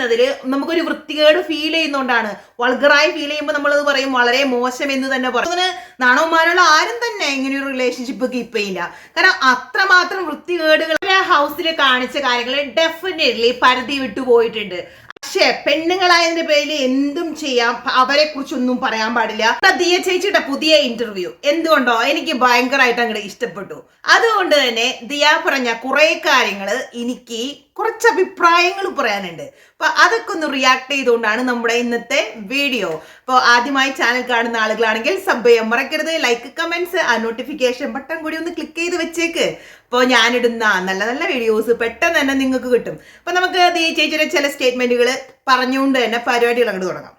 തിൽ നമുക്കൊരു വൃത്തികേട് ഫീൽ ചെയ്യുന്നോണ്ടാണ്. വൾഗറായി ഫീൽ ചെയ്യുമ്പോൾ നമ്മളത് പറയും വളരെ മോശം എന്ന് തന്നെ പറയും. അങ്ങനെ നാണവന്മാരുള്ള ആരും തന്നെ ഇങ്ങനെ ഒരു റിലേഷൻഷിപ്പ് കീപ്പ് ചെയ്യില്ല കാരണം അത്രമാത്രം വൃത്തികേടുകൾ ഹൗസിൽ കാണിച്ച കാര്യങ്ങൾ ഡെഫിനറ്റ്ലി പരിധി വിട്ടു പോയിട്ടുണ്ട്. പക്ഷേ പെണ്ണുങ്ങളായതിന്റെ പേരിൽ എന്തും ചെയ്യാം. അവരെ കുറിച്ചൊന്നും പറയാൻ പാടില്ല. ദിയ ചേച്ചിയുടെ പുതിയ ഇന്റർവ്യൂ എന്തുകൊണ്ടോ? എനിക്ക് ഭയങ്കരമായിട്ട് അങ്ങോട്ട് ഇഷ്ടപ്പെട്ടു. അതുകൊണ്ട് തന്നെ ദിയ പറഞ്ഞ കുറെ കാര്യങ്ങൾ എനിക്ക് കുറച്ച് അഭിപ്രായങ്ങൾ പറയാനുണ്ട്. അപ്പൊ അതൊക്കെ ഒന്ന് റിയാക്ട് ചെയ്തുകൊണ്ടാണ് നമ്മുടെ ഇന്നത്തെ വീഡിയോ അപ്പോൾ ആദ്യമായി ചാനൽ കാണുന്ന ആളുകളാണെങ്കിൽ സബ് ചെയ്യാൻ മറക്കരുത്. ലൈക്ക് കമന്റ്സ് ആ നോട്ടിഫിക്കേഷൻ ബട്ടൺ കൂടി ഒന്ന് ക്ലിക്ക് ചെയ്ത് വെച്ചേക്ക്. അപ്പോൾ ഞാനിടുന്ന നല്ല നല്ല വീഡിയോസ് പെട്ടെന്ന് തന്നെ നിങ്ങൾക്ക് കിട്ടും. അപ്പോൾ നമുക്ക് ഈ ചേച്ചിയുടെ ചില സ്റ്റേറ്റ്മെന്റുകൾ പറഞ്ഞുകൊണ്ട് തന്നെ പരിപാടികൾ അങ്ങോട്ട് തുടങ്ങാം.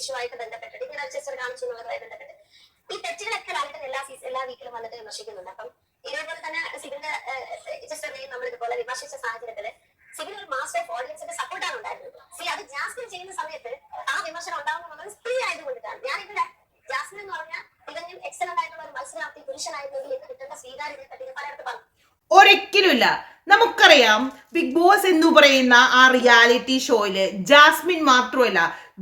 ഇഷ്യൂ ആയിട്ട് ബന്ധപ്പെട്ടിട്ട് ഇങ്ങനെ ടെസ്റ്റർ കാണിച്ചു എന്നുള്ളതുമായി ബന്ധപ്പെട്ട്. ഈ തെറ്റുകളൊക്കെ ലാലിട്ടൻ എല്ലാ സീസൺ എല്ലാ വീക്കിലും വന്നിട്ട് വിമർശിക്കുന്നുണ്ട്. അപ്പം ഇതേപോലെ തന്നെ സിബിന്റെ ടെസ്റ്ററിനെയും നമ്മൾ ഇതുപോലെ വിമർശിച്ച സാഹചര്യത്തിൽ സിബിൻ ഒരു മാസ്റ്റർ ഓഫ് ഓഡിയൻസിന്റെ സപ്പോർട്ടാണ് ഉണ്ടായിരുന്നത്. സി അത് ജാസ്മിൻ ചെയ്യുന്ന സമയത്ത് ആ വിമർശനം ഉണ്ടാവുന്നത് സ്ത്രീ ആയതുകൊണ്ടിട്ടാണ്. ഞാനിവിടെ ജാസ്മിൻ എന്ന് പറഞ്ഞാൽ തികഞ്ഞും എക്സലന്റ് ആയിട്ടുള്ള ഒരു മത്സരാർത്ഥി പുരുഷനായിരുന്നെങ്കിൽ ഇന്ന് കിട്ടേണ്ട സ്വീകാര്യതയെ പറ്റി പലയിടത്ത് പറഞ്ഞു ഒരിക്കലുമില്ല. നമുക്കറിയാം ബിഗ് ബോസ് എന്ന് പറയുന്ന ആ റിയാലിറ്റി ഷോയിൽ ജാസ്മിൻ മാത്രമല്ല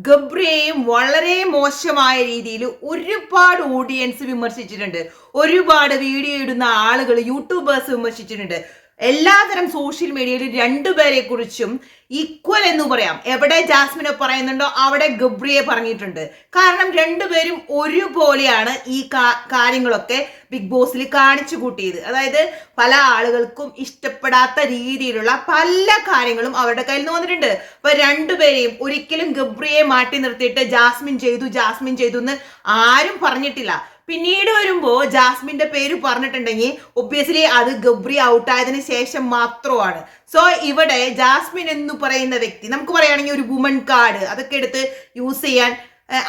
ഗബ്രിയെയും വളരെ മോശമായ രീതിയിൽ ഒരുപാട് ഓഡിയൻസ് വിമർശിച്ചിട്ടുണ്ട്. ഒരുപാട് വീഡിയോ ഇടുന്ന ആളുകൾ യൂട്യൂബേഴ്സ് വിമർശിച്ചിട്ടുണ്ട്. എല്ലാതരം സോഷ്യൽ മീഡിയയിൽ രണ്ടുപേരെ കുറിച്ചും ഈക്വൽ എന്ന് പറയാം. എവിടെ ജാസ്മിനെ പറയുന്നുണ്ടോ അവിടെ ഗബ്രിയെ പറഞ്ഞിട്ടുണ്ട്. കാരണം രണ്ടുപേരും ഒരുപോലെയാണ് ഈ കാര്യങ്ങളൊക്കെ ബിഗ് ബോസിൽ കാണിച്ചു കൂട്ടിയത്. അതായത് പല ആളുകൾക്കും ഇഷ്ടപ്പെടാത്ത രീതിയിലുള്ള പല കാര്യങ്ങളും അവരുടെ കയ്യിൽ നിന്ന് വന്നിട്ടുണ്ട്. അപ്പൊ രണ്ടുപേരെയും ഒരിക്കലും ഗബ്രിയെ മാറ്റി നിർത്തിയിട്ട് ജാസ്മിൻ ചെയ്തു ജാസ്മിൻ ചെയ്തു എന്ന് ആരും പറഞ്ഞിട്ടില്ല. പിന്നീട് വരുമ്പോൾ ജാസ്മിന്റെ പേര് പറഞ്ഞിട്ടുണ്ടെങ്കിൽ ഒബ്വിയസ്ലി അത് ഗബ്രി ഔട്ടായതിനു ശേഷം മാത്രമാണ്. സോ ഇവിടെ ജാസ്മിൻ എന്ന് പറയുന്ന വ്യക്തി നമുക്ക് പറയുകയാണെങ്കിൽ ഒരു വുമൺ കാർഡ് അതൊക്കെ എടുത്ത് യൂസ് ചെയ്യാൻ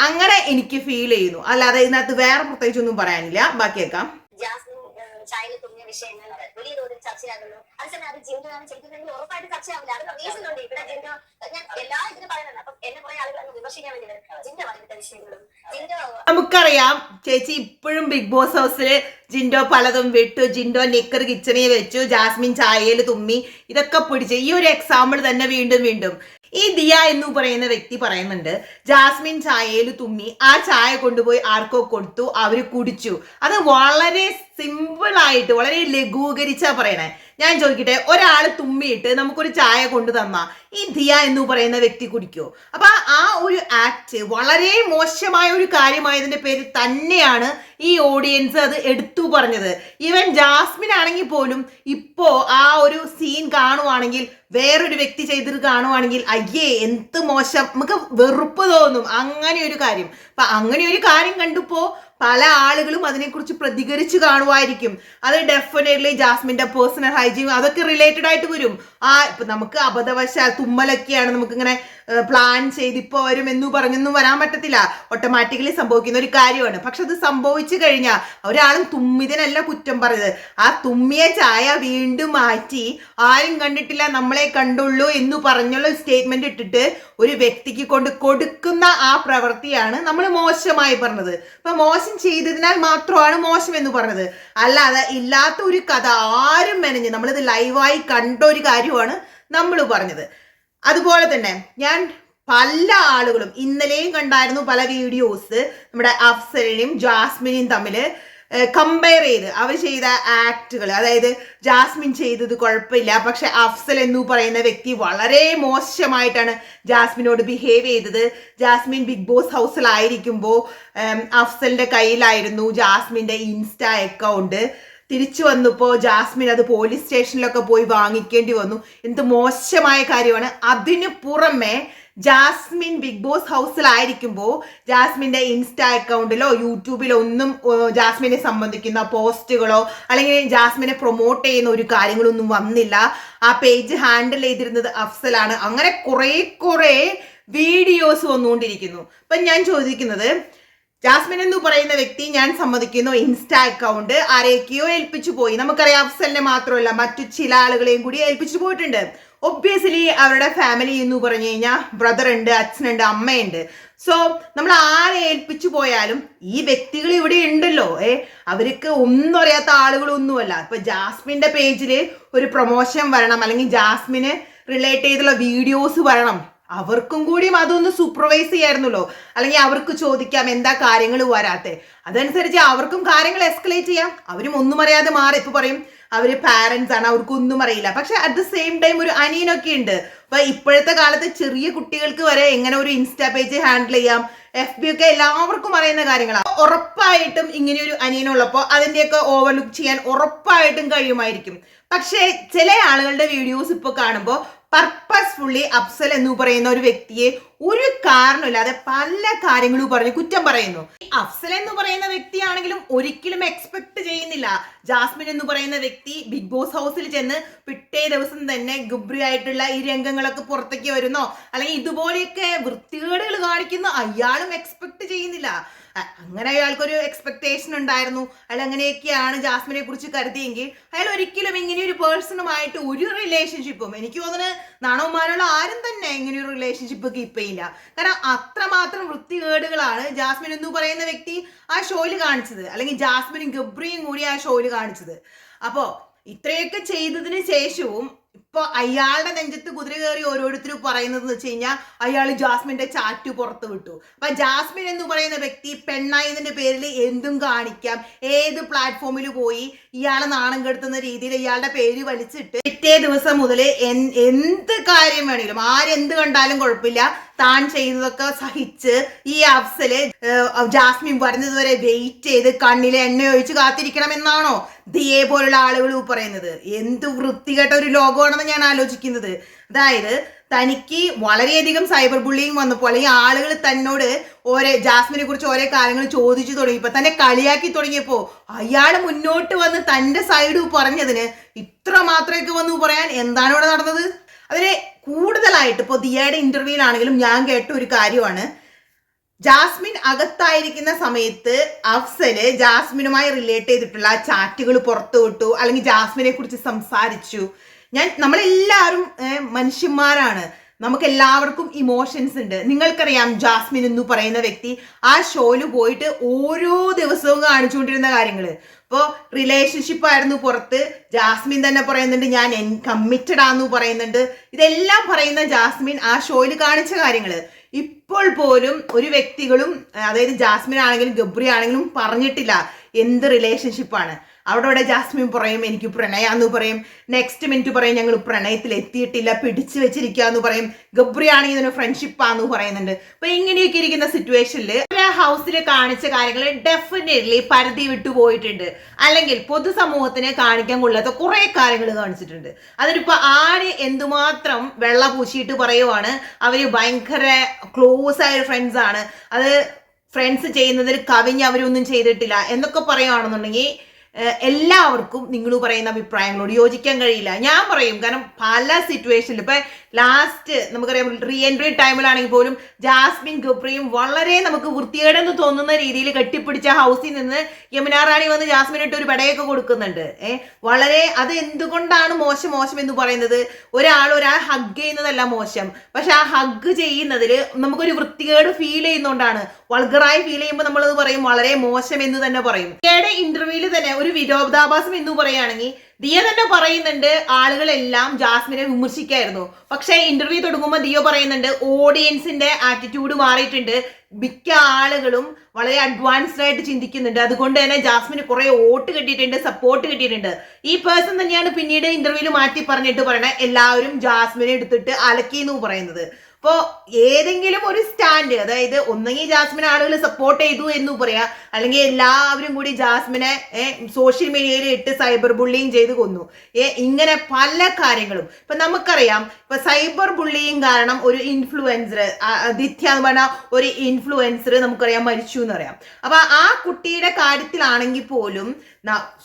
അങ്ങനെ എനിക്ക് ഫീൽ ചെയ്യുന്നു. അല്ലാതെ ഇതിനകത്ത് വേറെ പ്രത്യേകിച്ചൊന്നും പറയാനില്ല. ബാക്കിയേക്കാം ജാസ്മിൻ വിഷയങ്ങൾ വലിയ തോതിൽ ചർച്ചയാകുന്നു. അതേസമയം അത് ജിൻഡോയാണ് ചെയ്തിരുന്നെങ്കിൽ ഉറപ്പായിട്ട് ചർച്ചയാവില്ല. അതിന് റീസൺ ഉണ്ട് ഇവിടെ ജിൻഡോ ഞാൻ എല്ലാ ഇതിനും പറയുന്നുണ്ട്. അപ്പം എന്നെ കുറെ ആളുകൾ വിമർശിക്കാൻ വേണ്ടി വരും. ജിൻഡോ പറഞ്ഞിട്ട വിഷയങ്ങളും. ജിൻഡോ നമുക്കറിയാം ചേച്ചി ഇപ്പോഴും ബിഗ് ബോസ് ഹൗസിൽ ജിൻഡോ പലതും വിട്ടു. ജിൻഡോ നിക്കർ കിച്ചണിൽ വെച്ചു. ജാസ്മിൻ ചായയിൽ തുമ്മി. ഇതൊക്കെ പിടിച്ച് ഈ ഒരു എക്സാമ്പിൾ തന്നെ വീണ്ടും വീണ്ടും. ഈ ദിയ എന്ന് പറയുന്ന വ്യക്തി പറയുന്നുണ്ട് ജാസ്മിൻ ചായയിൽ തുമ്മി. ആ ചായ കൊണ്ടുപോയി ആർക്കോ കൊടുത്തു. അവർ കുടിച്ചു. അത് വളരെ സിമ്പിൾ ആയിട്ട് വളരെ ലഘൂകരിച്ചാ പറയണേ. ഞാൻ ചോദിക്കട്ടെ ഒരാൾ തുമ്മിയിട്ട് നമുക്കൊരു ചായ കൊണ്ടു തന്ന ഈ ധിയ എന്ന് പറയുന്ന വ്യക്തി കുടിക്കോ? അപ്പൊ ആ ഒരു ആക്ട് വളരെ മോശമായ ഒരു കാര്യമായതിന്റെ പേരിൽ തന്നെയാണ് ഈ ഓഡിയൻസ് അത് എടുത്തു പറഞ്ഞത്. ഈവൻ ജാസ്മിൻ ആണെങ്കിൽ പോലും ഇപ്പോ ആ ഒരു സീൻ കാണുവാണെങ്കിൽ വേറൊരു വ്യക്തി ചെയ്തത് കാണുവാണെങ്കിൽ അയ്യേ എന്ത് മോശം നമുക്ക് വെറുപ്പ് തോന്നും. അങ്ങനെ ഒരു കാര്യം. അപ്പൊ അങ്ങനെ ഒരു കാര്യം കണ്ടപ്പോ പല ആളുകളും അതിനെക്കുറിച്ച് പ്രതികരിച്ച് കാണുമായിരിക്കും അത് ഡെഫിനറ്റ്ലി ജാസ്മിന്റെ പേഴ്സണൽ ഹൈജീൻ അതൊക്കെ റിലേറ്റഡ് ആയിട്ട് വരും. ആ ഇപ്പൊ നമുക്ക് അബദ്ധവശാൽ തുമ്മലൊക്കെയാണ് നമുക്കിങ്ങനെ പ്ലാൻ ചെയ്ത് ഇപ്പോൾ വരും എന്ന് പറഞ്ഞൊന്നും വരാൻ പറ്റത്തില്ല. ഓട്ടോമാറ്റിക്കലി സംഭവിക്കുന്ന ഒരു കാര്യമാണ്. പക്ഷെ അത് സംഭവിച്ചു കഴിഞ്ഞാൽ ഒരാളും തുമ്മിതിനല്ല കുറ്റം പറഞ്ഞത്. ആ തുമ്മിയ ചായ വീണ്ടും മാറ്റി ആരും കണ്ടിട്ടില്ല നമ്മളെ കണ്ടുള്ളൂ എന്ന് പറഞ്ഞുള്ള സ്റ്റേറ്റ്മെന്റ് ഇട്ടിട്ട് ഒരു വ്യക്തിക്ക് കൊണ്ട് കൊടുക്കുന്ന ആ പ്രവൃത്തിയാണ് നമ്മൾ മോശമായി പറഞ്ഞത്. അപ്പൊ മോശം ചെയ്തതിനാൽ മാത്രമാണ് മോശം എന്ന് പറഞ്ഞത്. അല്ലാതെ ഇല്ലാത്ത ഒരു കഥ ആരും മെനഞ്ഞ് നമ്മളിത് ലൈവായി കണ്ട ഒരു കാര്യമാണ് നമ്മൾ പറഞ്ഞത്. അതുപോലെ തന്നെ ഞാൻ പല ആളുകളും ഇന്നലെയും കണ്ടായിരുന്നു പല വീഡിയോസ് നമ്മുടെ അഫ്സലിനെയും ജാസ്മിനെയും തമ്മിൽ കമ്പയർ ചെയ്ത്. അവർ ചെയ്ത ആക്ടുകൾ അതായത് ജാസ്മിൻ ചെയ്തത് കുഴപ്പമില്ല. പക്ഷെ അഫ്സൽ എന്ന് പറയുന്ന വ്യക്തി വളരെ മോശമായിട്ടാണ് ജാസ്മിനോട് ബിഹേവ് ചെയ്തത്. ജാസ്മിൻ ബിഗ് ബോസ് ഹൗസിലായിരിക്കുമ്പോൾ അഫ്സലിന്റെ കയ്യിലായിരുന്നു ജാസ്മിന്റെ ഇൻസ്റ്റ അക്കൗണ്ട് തിരിച്ചു വന്നപ്പോൾ ജാസ്മിൻ അത് പോലീസ് സ്റ്റേഷനിലൊക്കെ പോയി വാങ്ങിക്കേണ്ടി വന്നു. എന്ത് മോശമായ കാര്യമാണ്. അതിനു പുറമെ ജാസ്മിൻ ബിഗ് ബോസ് ഹൗസിലായിരിക്കുമ്പോൾ ജാസ്മിന്റെ ഇൻസ്റ്റ അക്കൗണ്ടിലോ യൂട്യൂബിലോ ഒന്നും ജാസ്മിനെ സംബന്ധിക്കുന്ന പോസ്റ്റുകളോ അല്ലെങ്കിൽ ജാസ്മിനെ പ്രൊമോട്ട് ചെയ്യുന്ന ഒരു കാര്യങ്ങളൊന്നും വന്നില്ല. ആ പേജ് ഹാൻഡിൽ ചെയ്തിരുന്നത് അഫ്സലാണ്. അങ്ങനെ കുറെ കുറെ വീഡിയോസ് വന്നുകൊണ്ടിരിക്കുന്നു. അപ്പം ഞാൻ ചോദിക്കുന്നത് ജാസ്മിൻ എന്ന് പറയുന്ന വ്യക്തി ഞാൻ സമ്മതിക്കുന്നു. ഇൻസ്റ്റാ അക്കൗണ്ട് ആരെയൊക്കെയോ ഏൽപ്പിച്ചു പോയി. നമുക്കറിയാം അഫ്സലിനെ മാത്രമല്ല മറ്റു ചില ആളുകളെയും കൂടി ഏൽപ്പിച്ചു പോയിട്ടുണ്ട്. ഒബ്വിയസ്ലി അവരുടെ ഫാമിലി എന്ന് പറഞ്ഞു കഴിഞ്ഞാൽ ബ്രദർ ഉണ്ട് അച്ഛനുണ്ട് അമ്മയുണ്ട്. സോ നമ്മൾ ആരെ ഏൽപ്പിച്ചു പോയാലും ഈ വ്യക്തികൾ ഇവിടെ ഉണ്ടല്ലോ. ഏ അവർക്ക് ഒന്നും അറിയാത്ത ആളുകളൊന്നുമല്ല. ഇപ്പൊ ജാസ്മിന്റെ പേജിൽ ഒരു പ്രൊമോഷൻ വരണം അല്ലെങ്കിൽ ജാസ്മിന് റിലേറ്റ് ചെയ്തുള്ള വീഡിയോസ് വരണം. അവർക്കും കൂടിയും അതൊന്ന് സൂപ്പർവൈസ് ചെയ്യായിരുന്നല്ലോ. അല്ലെങ്കിൽ അവർക്ക് ചോദിക്കാം എന്താ കാര്യങ്ങൾ വരാത്തെ? അതനുസരിച്ച് അവർക്കും കാര്യങ്ങൾ എസ്കലേറ്റ് ചെയ്യാം. അവരും ഒന്നും അറിയാതെ മാറി. ഇപ്പൊ പറയും അവർ പാരന്റ്സ് ആണ് അവർക്ക് ഒന്നും അറിയില്ല. പക്ഷെ അറ്റ് ദ സെയിം ടൈം ഒരു അനിയനൊക്കെ ഉണ്ട്. അപ്പൊ ഇപ്പോഴത്തെ കാലത്ത് ചെറിയ കുട്ടികൾക്ക് വരെ എങ്ങനെ ഒരു ഇൻസ്റ്റാ പേജ് ഹാൻഡിൽ ചെയ്യാം എഫ് ബി ഒക്കെ എല്ലാവർക്കും അറിയുന്ന കാര്യങ്ങളാണ് ഉറപ്പായിട്ടും ഇങ്ങനെ ഒരു അനിയനുള്ളപ്പോൾ അതിന്റെയൊക്കെ ഓവർലുക്ക് ചെയ്യാൻ ഉറപ്പായിട്ടും കഴിയുമായിരിക്കും. പക്ഷേ ചില ആളുകളുടെ വീഡിയോസ് ഇപ്പോൾ കാണുമ്പോൾ പർപ്പസ്ഫുള്ളി അഫ്സൽ എന്ന് പറയുന്ന ഒരു വ്യക്തിയെ ഒരു കാരണമില്ലാതെ പല കാര്യങ്ങളും പറഞ്ഞ് കുറ്റം പറയുന്നു. അഫ്സൽ എന്ന് പറയുന്ന വ്യക്തിയാണെങ്കിലും ഒരിക്കലും എക്സ്പെക്ട് ചെയ്യുന്നില്ല. ജാസ്മിൻ എന്ന് പറയുന്ന വ്യക്തി ബിഗ് ബോസ് ഹൗസിൽ ചെന്ന് പിറ്റേ ദിവസം തന്നെ ഗുബ്രി ആയിട്ടുള്ള ഈ രംഗങ്ങളൊക്കെ പുറത്തേക്ക് വരുന്നോ. അല്ലെങ്കിൽ ഇതുപോലെയൊക്കെ വൃത്തികേടുകൾ കാണിക്കുന്നു. അയാളും എക്സ്പെക്ട് ചെയ്യുന്നില്ല. അങ്ങനെ അയാൾക്കൊരു എക്സ്പെക്ടേഷൻ ഉണ്ടായിരുന്നു. അയാൾ അങ്ങനെയൊക്കെയാണ് ജാസ്മിനെ കുറിച്ച് കരുതിയെങ്കിൽ അയാൾ ഒരിക്കലും ഇങ്ങനെ ഒരു പേഴ്സണുമായിട്ട് ഒരു റിലേഷൻഷിപ്പും എനിക്ക് തോന്നുന്നത് നാണവന്മാരുള്ള ആരും തന്നെ ഇങ്ങനെ ഒരു റിലേഷൻഷിപ്പ് കീപ്പ് ചെയ്യില്ല കാരണം അത്രമാത്രം വൃത്തികേടുകളാണ് ജാസ്മിൻ എന്ന് പറയുന്ന വ്യക്തി ആ ഷോയിൽ കാണിച്ചത്. അല്ലെങ്കിൽ ജാസ്മിനും ഗബ്രിയും കൂടി ആ ഷോയിൽ കാണിച്ചത്. അപ്പോ ഇത്രയൊക്കെ ചെയ്തതിന് ശേഷവും ഇപ്പൊ അയാളുടെ നെഞ്ചത്ത് കുതിര കയറി ഓരോരുത്തരും പറയുന്നത് വെച്ച് കഴിഞ്ഞാൽ അയാൾ ജാസ്മിന്റെ ചാറ്റ് പുറത്ത് വിട്ടു. അപ്പൊ ജാസ്മിൻ എന്ന് പറയുന്ന വ്യക്തി പെണ്ണായതിന്റെ പേരിൽ എന്തും കാണിക്കാം. ഏത് പ്ലാറ്റ്ഫോമിൽ പോയി ഇയാളെ നാണം കെടുത്തുന്ന രീതിയിൽ ഇയാളുടെ പേര് വലിച്ചിട്ട് പിറ്റേ ദിവസം മുതൽ എന്ത് കാര്യം വേണമെങ്കിലും ആരെന്ത് കണ്ടാലും കുഴപ്പമില്ല. താൻ ചെയ്തതൊക്കെ സഹിച്ച് ഈ അഫ്സൽ ജാസ്മിൻ വരുന്നതുവരെ വെയിറ്റ് ചെയ്ത് കണ്ണിൽ എണ്ണ ഒഴിച്ച് കാത്തിരിക്കണം എന്നാണോ ദിയെ പോലുള്ള ആളുകൾ പറയുന്നത്? എന്ത് വൃത്തികെട്ട ഒരു ലോകമാണെന്ന് ഞാൻ ആലോചിക്കുന്നത്. അതായത് തനിക്ക് വളരെയധികം സൈബർ ബുള്ളിങ് വന്നപ്പോൾ അല്ലെങ്കിൽ ആളുകൾ തന്നോട് ഓരോ ജാസ്മിനെ കുറിച്ച് ഓരോ കാര്യങ്ങൾ ചോദിച്ചു തുടങ്ങിയപ്പോൾ തന്നെ കളിയാക്കി തുടങ്ങിയപ്പോൾ അയാൾ മുന്നോട്ട് വന്ന് തന്റെ സൈഡ് പറഞ്ഞതിന് ഇത്ര മാത്രമൊക്കെ വന്നു പറയാൻ എന്താണ് ഇവിടെ നടന്നത്? അതിന് കൂടുതലായിട്ട് ഇപ്പോൾ ദിയയുടെ ഇന്റർവ്യൂവിലാണെങ്കിലും ഞാൻ കേട്ട ഒരു കാര്യമാണ്. ജാസ്മിൻ അകത്തായിരിക്കുന്ന സമയത്ത് അഫ്സൽ ജാസ്മിനുമായി റിലേറ്റ് ചെയ്തിട്ടുള്ള ചാറ്റുകൾ പുറത്തു വിട്ടു അല്ലെങ്കിൽ ജാസ്മിനെ കുറിച്ച് സംസാരിച്ചു. ഞാൻ നമ്മളെല്ലാവരും മനുഷ്യന്മാരാണ്. നമുക്ക് എല്ലാവർക്കും ഇമോഷൻസ് ഉണ്ട്. നിങ്ങൾക്കറിയാം ജാസ്മിൻ എന്ന് പറയുന്ന വ്യക്തി ആ ഷോയിൽ പോയിട്ട് ഓരോ ദിവസവും കാണിച്ചുകൊണ്ടിരുന്ന കാര്യങ്ങൾ ഇപ്പോൾ റിലേഷൻഷിപ്പ് ആയിരുന്നു പുറത്ത്. ജാസ്മിൻ തന്നെ പറയുന്നുണ്ട് ഞാൻ എൻ കമ്മിറ്റഡ് ആന്ന് പറയുന്നുണ്ട്. ഇതെല്ലാം പറയുന്ന ജാസ്മിൻ ആ ഷോയിൽ കാണിച്ച കാര്യങ്ങൾ ഇപ്പോൾ പോലും ഒരു വ്യക്തികളും അതായത് ജാസ്മിൻ ആണെങ്കിലും ഗബ്രി ആണെങ്കിലും പറഞ്ഞിട്ടില്ല എന്ത് റിലേഷൻഷിപ്പാണ് അവിടെ ഇവിടെ ജാസ്മിൻ പറയും എനിക്ക് പ്രണയാന്ന് പറയും. നെക്സ്റ്റ് മിനിറ്റ് പറയും ഞങ്ങൾ പ്രണയത്തിൽ എത്തിയിട്ടില്ല പിടിച്ചു വെച്ചിരിക്കുക എന്ന് പറയും. ഗബ്രിയാണ് ഇതിന് ഫ്രണ്ട്ഷിപ്പാന്ന് പറയുന്നുണ്ട്. അപ്പൊ ഇങ്ങനെയൊക്കെ ഇരിക്കുന്ന സിറ്റുവേഷനിൽ ഹൗസിൽ കാണിച്ച കാര്യങ്ങൾ ഡെഫിനറ്റ്ലി പരിധി വിട്ടു പോയിട്ടുണ്ട്. അല്ലെങ്കിൽ പൊതുസമൂഹത്തിനെ കാണിക്കാൻ കൊള്ളാത്ത കുറെ കാര്യങ്ങൾ കാണിച്ചിട്ടുണ്ട്. അതിനിപ്പോ ആര് എന്തുമാത്രം വെള്ള പൂശിയിട്ട് പറയുവാണ് അവർ ഭയങ്കര ക്ലോസ് ആയ ഫ്രണ്ട്സ് ആണ്. അത് ഫ്രണ്ട്സ് ചെയ്യുന്നതിൽ കവിഞ്ഞ് അവരൊന്നും ചെയ്തിട്ടില്ല എന്നൊക്കെ പറയുകയാണെന്നുണ്ടെങ്കിൽ എല്ലാവർക്കും നിങ്ങൾ പറയുന്ന അഭിപ്രായങ്ങളോട് യോജിക്കാൻ കഴിയില്ല. ഞാൻ പറയും കാരണം പല സിറ്റുവേഷനിൽ ഇപ്പൊ ലാസ്റ്റ് നമുക്കറിയാം റീ എൻട്രി ടൈമിലാണെങ്കിൽ പോലും ജാസ്മിൻ ഗബ്രിയും വളരെ നമുക്ക് വൃത്തികേടെന്ന് തോന്നുന്ന രീതിയിൽ കെട്ടിപ്പിടിച്ച ഹൗസിൽ നിന്ന് യമുന റാണി വന്ന് ജാസ്മിനിട്ട് ഒരു പടയൊക്കെ കൊടുക്കുന്നുണ്ട്. ഏഹ് വളരെ അത് എന്തുകൊണ്ടാണ് മോശം മോശം എന്ന് പറയുന്നത്? ഒരാൾ ഒരാൾ ഹഗ് ചെയ്യുന്നതല്ല മോശം. പക്ഷെ ആ ഹഗ് ചെയ്യുന്നതിൽ നമുക്കൊരു വൃത്തികേട് ഫീൽ ചെയ്യുന്നോണ്ടാണ്. വൾഗറായി ഫീൽ ചെയ്യുമ്പോൾ നമ്മളത് പറയും വളരെ മോശം എന്ന് തന്നെ പറയും. ഇന്റർവ്യൂവിൽ തന്നെ ഒരു വിരോധാഭാസം എന്ന് പറയുകയാണെങ്കിൽ ദിയ തന്നെ പറയുന്നുണ്ട് ആളുകളെല്ലാം ജാസ്മിനെ വിമർശിക്കായിരുന്നു. പക്ഷെ ഇന്റർവ്യൂ തുടങ്ങുമ്പോൾ ദിയോ പറയുന്നുണ്ട് ഓഡിയൻസിന്റെ ആറ്റിറ്റ്യൂഡ് മാറിയിട്ടുണ്ട്. മിക്ക ആളുകളും വളരെ അഡ്വാൻസ്ഡ് ആയിട്ട് ചിന്തിക്കുന്നുണ്ട്. അതുകൊണ്ട് തന്നെ ജാസ്മിന് കുറെ വോട്ട് കിട്ടിയിട്ടുണ്ട് സപ്പോർട്ട് കിട്ടിയിട്ടുണ്ട്. ഈ പേഴ്സൺ തന്നെയാണ് പിന്നീട് ഇന്റർവ്യൂവിൽ മാറ്റി പറഞ്ഞിട്ട് പറയണേ എല്ലാവരും ജാസ്മിനെ എടുത്തിട്ട് അലക്കി എന്ന് പറയുന്നത്. അപ്പോ ഏതെങ്കിലും ഒരു സ്റ്റാൻഡ് അതായത് ഒന്നെങ്കിൽ ജാസ്മിൻ ആളുകൾ സപ്പോർട്ട് ചെയ്തു എന്ന് പറയാ അല്ലെങ്കിൽ എല്ലാവരും കൂടി ജാസ്മിനെ സോഷ്യൽ മീഡിയയിൽ ഇട്ട് സൈബർ ബുള്ളിങ് ചെയ്ത് കൊന്നു. ഏ ഇങ്ങനെ പല കാര്യങ്ങളും. ഇപ്പൊ നമുക്കറിയാം ഇപ്പൊ സൈബർ ബുള്ളിങ് കാരണം ഒരു ഇൻഫ്ലുവൻസർ ദിത്യ എന്ന് പറഞ്ഞ ഒരു ഇൻഫ്ലുവൻസർ നമുക്കറിയാം മരിച്ചു എന്ന് പറയാം. അപ്പൊ ആ കുട്ടിയുടെ കാര്യത്തിലാണെങ്കിൽ പോലും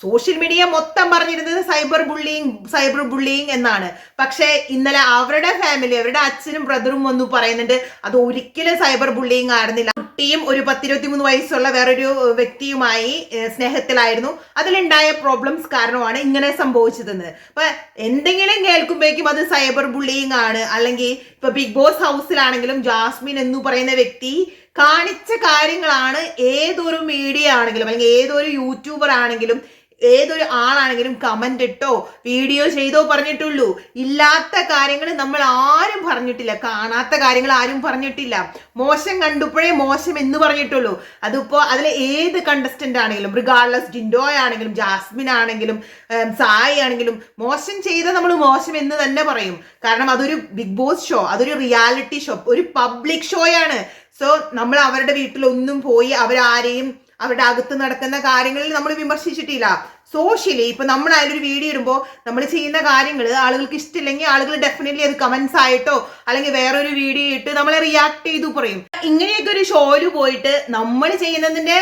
സോഷ്യൽ മീഡിയ മൊത്തം പറഞ്ഞിരുന്നത് സൈബർ ബുള്ളിങ് സൈബർ ബുള്ളിങ് എന്നാണ്. പക്ഷേ ഇന്നലെ അവരുടെ ഫാമിലി അവരുടെ അച്ഛനും ബ്രദറും വന്നു പറയുന്നുണ്ട് അത് ഒരിക്കലും സൈബർ ബുള്ളിങ് ആയിരുന്നില്ല. കുട്ടിയും ഒരു പത്തിരുപത്തി മൂന്ന് വയസ്സുള്ള വേറൊരു വ്യക്തിയുമായി സ്നേഹത്തിലായിരുന്നു. അതിലുണ്ടായ പ്രോബ്ലംസ് കാരണമാണ് ഇങ്ങനെ സംഭവിച്ചതെന്ന്. അപ്പൊ എന്തെങ്കിലും കേൾക്കുമ്പോഴേക്കും അത് സൈബർ ബുള്ളിങ് ആണ്. അല്ലെങ്കിൽ ഇപ്പൊ ബിഗ് ബോസ് ഹൗസിലാണെങ്കിലും ജാസ്മിൻ എന്ന് പറയുന്ന വ്യക്തി കാണിച്ച കാര്യങ്ങളാണ് ഏതൊരു മീഡിയ ആണെങ്കിലും അല്ലെങ്കിൽ ഏതൊരു യൂട്യൂബർ ആണെങ്കിലും ഏതൊരു ആളാണെങ്കിലും കമന്റ് ഇട്ടോ വീഡിയോ ചെയ്തോ പറഞ്ഞിട്ടുള്ളൂ. ഇല്ലാത്ത കാര്യങ്ങൾ നമ്മൾ ആരും പറഞ്ഞിട്ടില്ല. കാണാത്ത കാര്യങ്ങൾ ആരും പറഞ്ഞിട്ടില്ല. മോശം കണ്ടപ്പോഴേ മോശം എന്ന് പറഞ്ഞിട്ടുള്ളൂ. അതിപ്പോ അതിൽ ഏത് കണ്ടസ്റ്റന്റ് ആണെങ്കിലും റിഗാർഡ്ലെസ് ജിൻഡോ ആണെങ്കിലും ജാസ്മിൻ ആണെങ്കിലും സായി ആണെങ്കിലും മോശം ചെയ്ത നമ്മൾ മോശം എന്ന് തന്നെ പറയും. കാരണം അതൊരു ബിഗ് ബോസ് ഷോ അതൊരു റിയാലിറ്റി ഷോ ഒരു പബ്ലിക് ഷോയാണ് സോ നമ്മൾ അവരുടെ വീട്ടിലൊന്നും പോയി അവരാരെയും അവരുടെ അകത്ത് നടക്കുന്ന കാര്യങ്ങളിൽ നമ്മൾ വിമർശിച്ചിട്ടില്ല. സോഷ്യലി ഇപ്പൊ നമ്മൾ അതിലൊരു വീഡിയോ ഇടുമ്പോൾ നമ്മൾ ചെയ്യുന്ന കാര്യങ്ങൾ ആളുകൾക്ക് ഇഷ്ടമില്ലെങ്കിൽ ആളുകൾ ഡെഫിനറ്റ്ലി അത് കമന്റ്സ് ആയിട്ടോ അല്ലെങ്കിൽ വേറൊരു വീഡിയോ ഇട്ട് നമ്മളെ റിയാക്ട് ചെയ്തു പറയും. ഇങ്ങനെയൊക്കെ ഒരു ഷോയിൽ പോയിട്ട് നമ്മൾ ചെയ്യുന്നതിന്റെ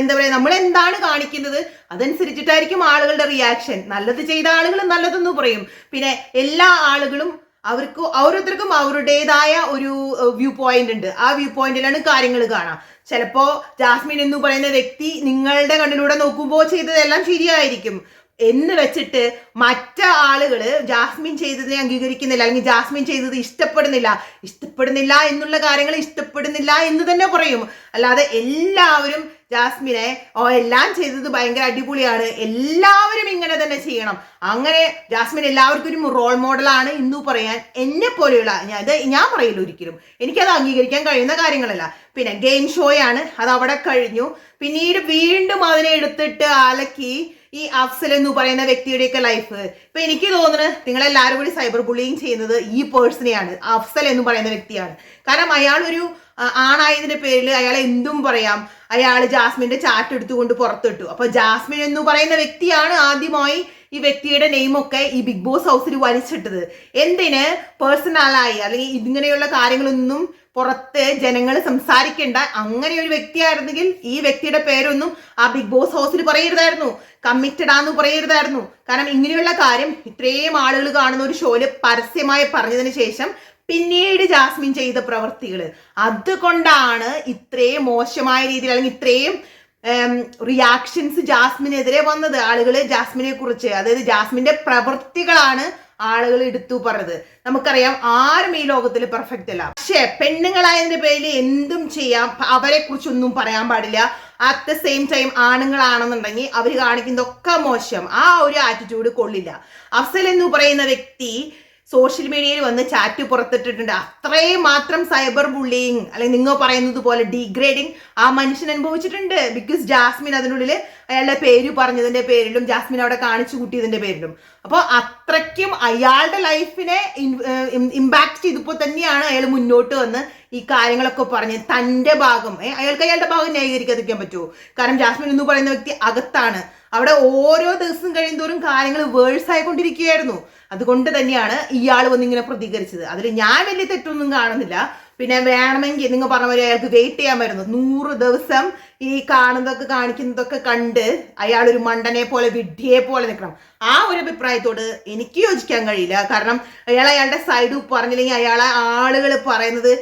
എന്താ പറയാ നമ്മൾ എന്താണ് കാണിക്കുന്നത് അതനുസരിച്ചിട്ടായിരിക്കും ആളുകളുടെ റിയാക്ഷൻ നല്ലത് ചെയ്ത ആളുകൾ നല്ലതെന്ന് പറയും. പിന്നെ എല്ലാ ആളുകളും അവർക്ക് ഓരോരുത്തർക്കും അവരുടേതായ ഒരു വ്യൂ പോയിന്റ് ഉണ്ട്. ആ വ്യൂ പോയിന്റിലാണ് കാര്യങ്ങൾ കാണാം. ചിലപ്പോ ജാസ്മിൻ എന്ന് പറയുന്ന വ്യക്തി നിങ്ങളുടെ കണ്ണിലൂടെ നോക്കുമ്പോൾ ചെയ്തതെല്ലാം ശരിയായിരിക്കും. എന്ന് വെച്ചിട്ട് മറ്റ ആളുകൾ ജാസ്മിൻ ചെയ്തതിനെ അംഗീകരിക്കുന്നില്ല അല്ലെങ്കിൽ ജാസ്മിൻ ചെയ്തത് ഇഷ്ടപ്പെടുന്നില്ല ഇഷ്ടപ്പെടുന്നില്ല എന്നുള്ള കാര്യങ്ങൾ ഇഷ്ടപ്പെടുന്നില്ല എന്ന് തന്നെ പറയും. അല്ലാതെ എല്ലാവരും ജാസ്മിനെ ഓ എല്ലാം ചെയ്തത് ഭയങ്കര അടിപൊളിയാണ് എല്ലാവരും ഇങ്ങനെ തന്നെ ചെയ്യണം. അങ്ങനെ ജാസ്മിൻ എല്ലാവർക്കും ഒരു റോൾ മോഡലാണ് ഇന്ന് പറയാൻ എന്നെ പോലെയുള്ള ഇത് ഞാൻ പറയില്ല ഒരിക്കലും. എനിക്കത് അംഗീകരിക്കാൻ കഴിയുന്ന കാര്യങ്ങളല്ല. പിന്നെ ഗെയിം ഷോയാണ് അത് അവിടെ കഴിഞ്ഞു. പിന്നീട് വീണ്ടും അതിനെ എടുത്തിട്ട് അലക്കി ഈ അഫ്സൽ എന്ന് പറയുന്ന വ്യക്തിയുടെയൊക്കെ ലൈഫ് ഇപ്പൊ എനിക്ക് തോന്നുന്നത് നിങ്ങളെല്ലാവരും കൂടി സൈബർ ബുള്ളിങ് ചെയ്യുന്നത് ഈ പേഴ്സണെയാണ് അഫ്സൽ എന്ന് പറയുന്ന വ്യക്തിയാണ്. കാരണം അയാൾ ഒരു ആണായതിന്റെ പേരിൽ അയാൾ എന്തും പറയാം. അയാൾ ജാസ്മിന്റെ ചാറ്റ് എടുത്തുകൊണ്ട് പുറത്തിട്ടു. അപ്പൊ ജാസ്മിൻ എന്ന് പറയുന്ന വ്യക്തിയാണ് ആദ്യമായി ഈ വ്യക്തിയുടെ നെയിമൊക്കെ ഈ ബിഗ് ബോസ് ഹൗസിൽ വലിച്ചിട്ടത്. എന്തിന്? പേഴ്സണലായി. അല്ലെങ്കിൽ ഇങ്ങനെയുള്ള കാര്യങ്ങളൊന്നും പുറത്ത് ജനങ്ങൾ സംസാരിക്കേണ്ട അങ്ങനെ ഒരു വ്യക്തിയായിരുന്നെങ്കിൽ ഈ വ്യക്തിയുടെ പേരൊന്നും ആ ബിഗ് ബോസ് ഹൗസിൽ പറയരുതായിരുന്നു. കമ്മിറ്റഡ് ആന്ന് പറയരുതായിരുന്നു. കാരണം ഇങ്ങനെയുള്ള കാര്യം ഇത്രയും ആളുകൾ കാണുന്ന ഒരു ഷോയിൽ പരസ്യമായി പറഞ്ഞതിന് ശേഷം പിന്നീട് ജാസ്മിൻ ചെയ്ത പ്രവൃത്തികൾ അതുകൊണ്ടാണ് ഇത്രയും മോശമായ രീതിയിൽ അല്ലെങ്കിൽ ഇത്രയും റിയാക്ഷൻസ് ജാസ്മിനെതിരെ വന്നത് ആളുകൾ ജാസ്മിനെ കുറിച്ച് അതായത് ജാസ്മിന്റെ പ്രവൃത്തികളാണ് ആളുകൾ എടുത്തു പറഞ്ഞത്. നമുക്കറിയാം ആരും ഈ ലോകത്തിൽ പെർഫെക്റ്റ് അല്ല. പക്ഷേ പെണ്ണുങ്ങളായതിന്റെ പേരിൽ എന്തും ചെയ്യാം. അവരെ കുറിച്ചൊന്നും പറയാൻ പാടില്ല. അറ്റ് ദ സെയിം ടൈം ആണുങ്ങളാണെന്നുണ്ടെങ്കിൽ അവർ കാണിക്കുന്നതൊക്കെ മോശം. ആ ഒരു ആറ്റിറ്റ്യൂഡ് കൊള്ളില്ല. അഫ്സൽ എന്ന് പറയുന്ന വ്യക്തി സോഷ്യൽ മീഡിയയിൽ വന്ന് ചാറ്റ് പുറത്തിട്ടിട്ടുണ്ട്. അത്രയും മാത്രം സൈബർ ബുള്ളിങ് അല്ലെങ്കിൽ നിങ്ങൾ പറയുന്നത് പോലെ ഡീഗ്രേഡിങ് ആ മനുഷ്യൻ അനുഭവിച്ചിട്ടുണ്ട്. ബിക്കോസ് ജാസ്മിൻ അതിനുള്ളിൽ അയാളുടെ പേര് പറഞ്ഞതിന്റെ പേരിലും ജാസ്മിൻ അവിടെ കാണിച്ചു കൂട്ടിയതിന്റെ പേരിലും. അപ്പോൾ അത്രയ്ക്കും അയാളുടെ ലൈഫിനെ ഇമ്പാക്ട് ചെയ്തപ്പോൾ തന്നെയാണ് അയാൾ മുന്നോട്ട് വന്ന് ഈ കാര്യങ്ങളൊക്കെ പറഞ്ഞ് തന്റെ ഭാഗം അയാൾക്ക് അയാളുടെ ഭാഗം ന്യായീകരിക്കാതിരിക്കാൻ പറ്റുമോ? കാരണം ജാസ്മിൻ എന്ന് പറയുന്ന വ്യക്തി അകത്താണ്. അവിടെ ഓരോ ദിവസം കഴിയുമോറും കാര്യങ്ങൾ വേഴ്സ് ആയിക്കൊണ്ടിരിക്കുകയായിരുന്നു. അതുകൊണ്ട് തന്നെയാണ് ഇയാൾ വന്ന് ഇങ്ങനെ പ്രതികരിച്ചത്. അതിൽ ഞാൻ വലിയ തെറ്റൊന്നും കാണുന്നില്ല. പിന്നെ വേണമെങ്കിൽ നിങ്ങൾ പറഞ്ഞ പോലെ അയാൾക്ക് വെയിറ്റ് ചെയ്യാൻ വരുന്നു നൂറ് ദിവസം ഈ കാണുന്നതൊക്കെ കാണിക്കുന്നതൊക്കെ കണ്ട് അയാൾ ഒരു മണ്ടനെ പോലെ വിഡ്ഢിയെ പോലെ നിൽക്കണം. ആ ഒരു അഭിപ്രായത്തോട് എനിക്ക് യോജിക്കാൻ കഴിയില്ല. കാരണം അയാൾ അയാളുടെ സൈഡ് പറഞ്ഞില്ലെങ്കിൽ അയാളെ ആളുകൾ പറയുന്നത്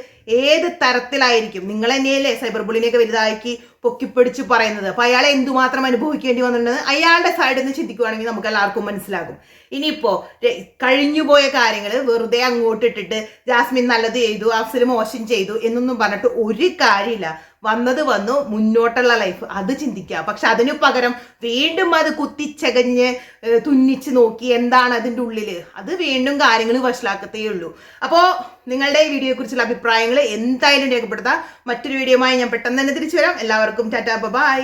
ഏത് തരത്തിലായിരിക്കും? നിങ്ങൾ തന്നെയല്ലേ സൈബർ ബുള്ളിനെയൊക്കെ വലുതാക്കി പൊക്കിപ്പിടിച്ച് പറയുന്നത്. അപ്പൊ അയാളെ എന്തുമാത്രം അനുഭവിക്കേണ്ടി വന്നിട്ടുണ്ടെന്ന് അയാളുടെ സൈഡിൽ നിന്ന് ചിന്തിക്കുവാണെങ്കിൽ നമുക്ക് എല്ലാവർക്കും മനസ്സിലാകും. ഇനിയിപ്പോ രെ- കഴിഞ്ഞുപോയ കാര്യങ്ങൾ വെറുതെ അങ്ങോട്ട് ഇട്ടിട്ട് ജാസ്മിൻ നല്ലത് ചെയ്തു അഫ്സൽ മോശം ചെയ്തു എന്നൊന്നും പറഞ്ഞിട്ട് ഒരു കാര്യമില്ല. വന്നത് വന്നു മുന്നോട്ടുള്ള ലൈഫ് അത് ചിന്തിക്കുക. പക്ഷെ അതിനു പകരം വീണ്ടും അത് കുത്തിച്ചകഞ്ഞ് തുന്നിച്ച് നോക്കി എന്താണ് അതിന്റെ ഉള്ളിൽ അത് വീണ്ടും കാര്യങ്ങൾ വഷളാക്കത്തേ ഉള്ളൂ. അപ്പോൾ നിങ്ങളുടെ ഈ വീഡിയോയെക്കുറിച്ചുള്ള അഭിപ്രായങ്ങൾ എന്തായാലും രേഖപ്പെടുത്താം. മറ്റൊരു വീഡിയോയുമായി ഞാൻ പെട്ടെന്ന് തന്നെ തിരിച്ചു വരാം. എല്ലാവർക്കും ടാറ്റാ ബൈ